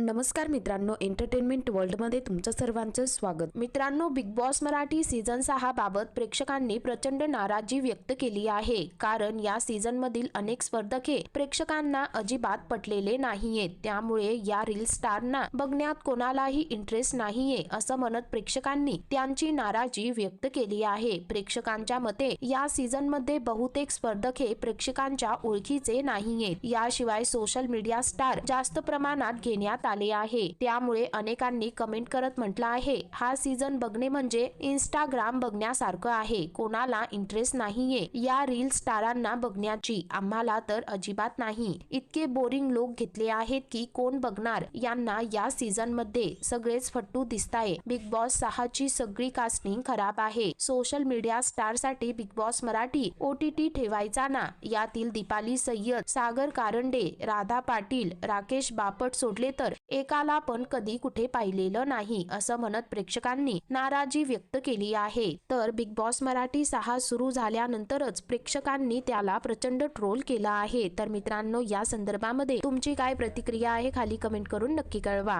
नमस्कार मित्रांनो एंटरटेनमेंट वर्ल्डमध्ये तुमचं सर्वांचं स्वागत. मित्रांनो बिग बॉस मराठी सीझन सहा बाबत प्रेक्षकांनी प्रचंड नाराजी व्यक्त केली आहे. कारण या सीझनमधील अनेक स्पर्धक हे प्रेक्षकांना अजिबात पटलेले नाहीयेत. त्यामुळे या रील स्टारना बघण्यात कोणालाही इंटरेस्ट नाहीये असं म्हणत प्रेक्षकांनी त्यांची नाराजी व्यक्त केली आहे. प्रेक्षकांच्या मते या सीझनमध्ये बहुतेक स्पर्धक हे प्रेक्षकांच्या ओळखीचे नाहीयेत. याशिवाय सोशल मीडिया स्टार जास्त प्रमाणात घेण्यात आले आहे. त्यामुळे अनेकांनी कमेंट करत म्हटलं आहे हा सीझन बघणे म्हणजे इंस्टाग्राम बघण्यासारखं आहे. कोणाला इंटरेस्ट नाहीये. या रील स्टारांना बघण्याची आम्हाला तर अजिबात नाही. इतके बोरिंग लोक घेतले आहेत की कोण बघणार? यांना या सीझनमध्ये सगळेच फट्टू दिसताय बिग बॉस सहाची सगळी कास्टिंग खराब आहे. सोशल मीडिया स्टारसाठी बिग बॉस मराठी ओटीटी ठेवायचा ना? यातील दीपाली सय्यद सागर कारंडे राधा पाटील राकेश बापट सोडले तर एकाला पण कधी कुठे पाहिलेलं नाही असं म्हणत प्रेक्षकांनी नाराजी व्यक्त केली आहे. तर बिग बॉस मराठी सहा सुरू झाल्यानंतरच प्रेक्षकांनी त्याला प्रचंड ट्रोल केला आहे. तर मित्रांनो या संदर्भामध्ये तुमची काय प्रतिक्रिया आहे खाली कमेंट करून नक्की कळवा.